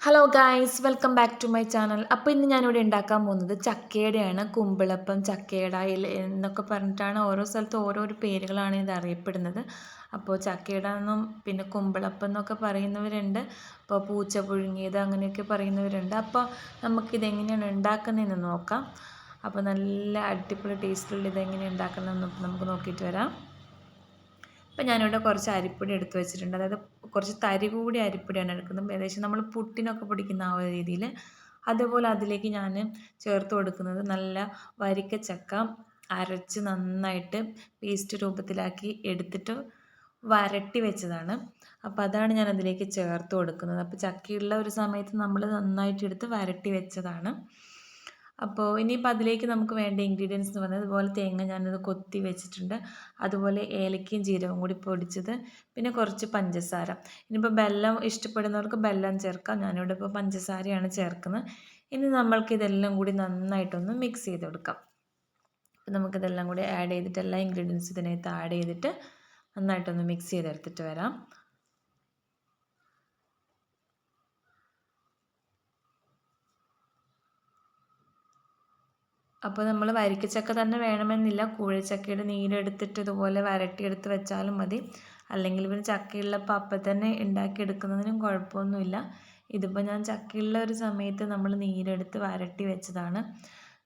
Hello guys welcome back to my channel അപ്പോൾ ഇന്ന് ഞാനിവിടെ ഉണ്ടാക്കാൻ പോകുന്നത് ചക്കയുടെയാണ് കുമ്പിളപ്പം ചക്കേട എന്നൊക്കെ പറഞ്ഞിട്ടാണ് ഓരോ സ്ഥലത്ത് ഓരോരോ പേരുകളാണ് ഇത് അറിയപ്പെടുന്നത്. അപ്പോൾ ചക്കേട എന്നും പിന്നെ കുമ്പിളപ്പം എന്നൊക്കെ പറയുന്നവരുണ്ട്. അപ്പോൾ പൂച്ച പുഴുങ്ങിയത് അങ്ങനെയൊക്കെ പറയുന്നവരുണ്ട്. അപ്പോൾ നമുക്കിതെങ്ങനെയാണ് ഉണ്ടാക്കുന്നതെന്ന് നോക്കാം. അപ്പോൾ നല്ല അടിപൊളി ടേസ്റ്റുള്ള ഇതെങ്ങനെ ഉണ്ടാക്കുന്നതെന്ന് നമുക്ക് നോക്കിയിട്ട് വരാം. അപ്പോൾ ഞാനിവിടെ കുറച്ച് അരിപ്പൊടി എടുത്ത് വെച്ചിട്ടുണ്ട്. അതായത് കുറച്ച് തരി കൂടി അരിപ്പൊടിയാണ് എടുക്കുന്നത്. ഏകദേശം നമ്മൾ പുട്ടിനൊക്കെ പൊടിക്കുന്ന ആ ഒരു രീതിയിൽ. അതുപോലെ അതിലേക്ക് ഞാൻ ചേർത്ത് കൊടുക്കുന്നത് നല്ല വരിക്ക ചക്ക അരച്ച് നന്നായിട്ട് പേസ്റ്റ് രൂപത്തിലാക്കി എടുത്തിട്ട് വരട്ടി വെച്ചതാണ്. അപ്പോൾ അതാണ് ഞാൻ അതിലേക്ക് ചേർത്ത് കൊടുക്കുന്നത്. അപ്പോൾ ചക്കയുള്ള ഒരു സമയത്ത് നമ്മൾ നന്നായിട്ട് എടുത്ത് വരട്ടി വെച്ചതാണ്. അപ്പോൾ ഇനിയിപ്പോൾ അതിലേക്ക് നമുക്ക് വേണ്ട ഇൻഗ്രീഡിയൻസ് എന്ന് പറഞ്ഞാൽ ഇതുപോലെ തേങ്ങ ഞാനത് കൊത്തി വെച്ചിട്ടുണ്ട്. അതുപോലെ ഏലക്കയും ജീരകവും കൂടി പൊടിച്ചത്. പിന്നെ കുറച്ച് പഞ്ചസാര. ഇനിയിപ്പോൾ ബെല്ലം ഇഷ്ടപ്പെടുന്നവർക്ക് ബെല്ലം ചേർക്കാം. ഞാനിവിടെ ഇപ്പോൾ പഞ്ചസാരയാണ് ചേർക്കുന്നത്. ഇനി നമ്മൾക്ക് ഇതെല്ലാം കൂടി നന്നായിട്ടൊന്ന് മിക്സ് ചെയ്ത് കൊടുക്കാം. അപ്പോൾ നമുക്കിതെല്ലാം കൂടി ആഡ് ചെയ്തിട്ട് എല്ലാ ഇൻഗ്രീഡിയൻസ് ഇതിനകത്ത് ആഡ് ചെയ്തിട്ട് നന്നായിട്ടൊന്ന് മിക്സ് ചെയ്തെടുത്തിട്ട് വരാം. അപ്പോൾ നമ്മൾ വരിക്കച്ചക്ക തന്നെ വേണമെന്നില്ല. കൂഴച്ചക്കയുടെ നീരെടുത്തിട്ട് ഇതുപോലെ വരട്ടിയെടുത്ത് വെച്ചാലും മതി. അല്ലെങ്കിൽ പിന്നെ ചക്കയുള്ളപ്പോൾ അപ്പം തന്നെ ഉണ്ടാക്കിയെടുക്കുന്നതിനും കുഴപ്പമൊന്നുമില്ല. ഇതിപ്പോൾ ഞാൻ ചക്കയുള്ള ഒരു സമയത്ത് നമ്മൾ നീരെടുത്ത് വരട്ടി വെച്ചതാണ്.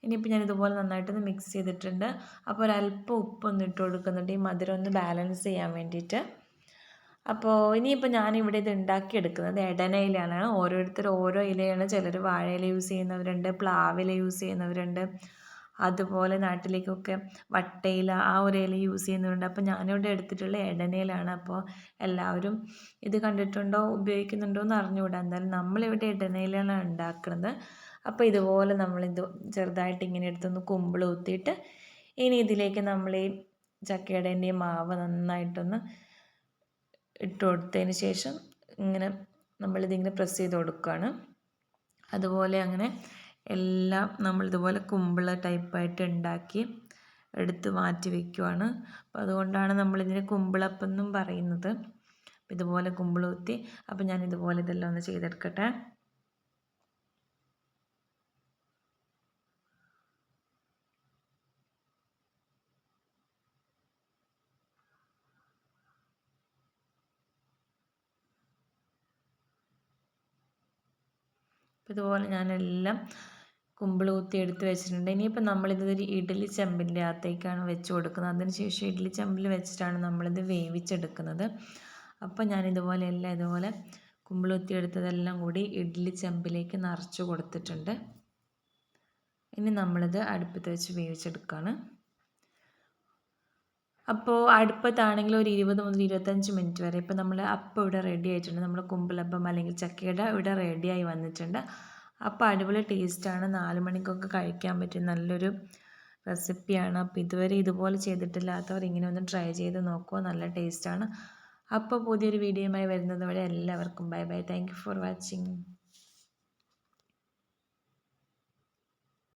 ഇനിയിപ്പോൾ ഞാൻ ഇതുപോലെ നന്നായിട്ടൊന്ന് മിക്സ് ചെയ്തിട്ടുണ്ട്. അപ്പോൾ ഒരല്പം ഉപ്പൊന്ന് ഇട്ട് കൊടുക്കുന്നുണ്ട്. ഈ മധുരം ഒന്ന് ബാലൻസ് ചെയ്യാൻ വേണ്ടിയിട്ട്. അപ്പോൾ ഇനിയിപ്പോൾ ഞാനിവിടെ ഇത് ഉണ്ടാക്കിയെടുക്കുന്നത് ഇടനയിലാണ് ഓരോരുത്തർ ഓരോ ഇലയാണ്. ചിലർ വാഴയില യൂസ് ചെയ്യുന്നവരുണ്ട് പ്ലാവില യൂസ് ചെയ്യുന്നവരുണ്ട്. അതുപോലെ നാട്ടിലേക്കൊക്കെ വട്ടയില ആ ഒരു ഇല യൂസ് ചെയ്യുന്നവരുണ്ട്. അപ്പോൾ ഞാനിവിടെ എടുത്തിട്ടുള്ള ഇടനയിലാണ് അപ്പോൾ എല്ലാവരും ഇത് കണ്ടിട്ടുണ്ടോ ഉപയോഗിക്കുന്നുണ്ടോ എന്ന് അറിഞ്ഞുകൂടാ. എന്തായാലും നമ്മളിവിടെ ഇടനയിലാണ് ഉണ്ടാക്കുന്നത്. അപ്പോൾ ഇതുപോലെ നമ്മളിത് ചെറുതായിട്ട് ഇങ്ങനെ എടുത്തൊന്ന് കുമ്പിൾ കുത്തിയിട്ട് ഇനി ഇതിലേക്ക് നമ്മൾ ഈ ചക്കയുടെ മാവ് നന്നായിട്ടൊന്ന് ഇട്ട് കൊടുത്തതിന് ശേഷം ഇങ്ങനെ നമ്മളിതിങ്ങനെ പ്രസ് ചെയ്ത് കൊടുക്കുകയാണ് അതുപോലെ അങ്ങനെ എല്ലാം നമ്മളിതുപോലെ കുമ്പിള ടൈപ്പായിട്ട് ഉണ്ടാക്കി എടുത്ത് മാറ്റി വയ്ക്കുവാണ് അപ്പം അതുകൊണ്ടാണ് നമ്മളിതിന് കുമ്പിളപ്പെന്നും പറയുന്നത്. ഇതുപോലെ കുമ്പിളൂത്തി. അപ്പോൾ ഞാൻ ഇതുപോലെ ഇതെല്ലാം ഒന്ന് ചെയ്തെടുക്കട്ടെ. ഇതുപോലെ ഞാനെല്ലാം കുമ്പിൾ കുത്തി എടുത്ത് വെച്ചിട്ടുണ്ട്. ഇനിയിപ്പോൾ നമ്മളിതൊരു ഇഡ്ഡലി ചെമ്പിന്റെ അകത്തേക്കാണ് വെച്ച് കൊടുക്കുന്നത്. അതിനുശേഷം ഇഡ്ഡലി ചെമ്പിൽ വെച്ചിട്ടാണ് നമ്മളിത് വേവിച്ചെടുക്കുന്നത്. അപ്പോൾ ഞാൻ ഇതുപോലെ എല്ലാം ഇതുപോലെ കുമ്പിൾ കുത്തി എടുത്തതെല്ലാം കൂടി ഇഡ്ഡലി ചെമ്പിലേക്ക് നിറച്ച് കൊടുത്തിട്ടുണ്ട്. ഇനി നമ്മളിത് അടുപ്പത്ത് വെച്ച് വേവിച്ചെടുക്കുകയാണ് അപ്പോൾ അടുപ്പത്താണെങ്കിൽ ഒരു ഇരുപത് മുതൽ ഇരുപത്തഞ്ച് മിനിറ്റ് വരെ. ഇപ്പോൾ നമ്മൾ അപ്പം ഇവിടെ റെഡി ആയിട്ടുണ്ട്. നമ്മൾ കുമ്പിളപ്പം അല്ലെങ്കിൽ ചക്കയുടെ ഇവിടെ റെഡിയായി വന്നിട്ടുണ്ട്. അപ്പോൾ അടിപൊളി ടേസ്റ്റാണ് നാല് മണിക്കൊക്കെ കഴിക്കാൻ പറ്റിയ നല്ലൊരു റെസിപ്പിയാണ് അപ്പോൾ ഇതുവരെ ഇതുപോലെ ചെയ്തിട്ടില്ലാത്തവർ ഇങ്ങനെ ഒന്ന് ട്രൈ ചെയ്ത് നോക്കുക നല്ല ടേസ്റ്റാണ് അപ്പോൾ പുതിയൊരു വീഡിയോയുമായി വരുന്നത് വരെ എല്ലാവർക്കും bye bye thank for watching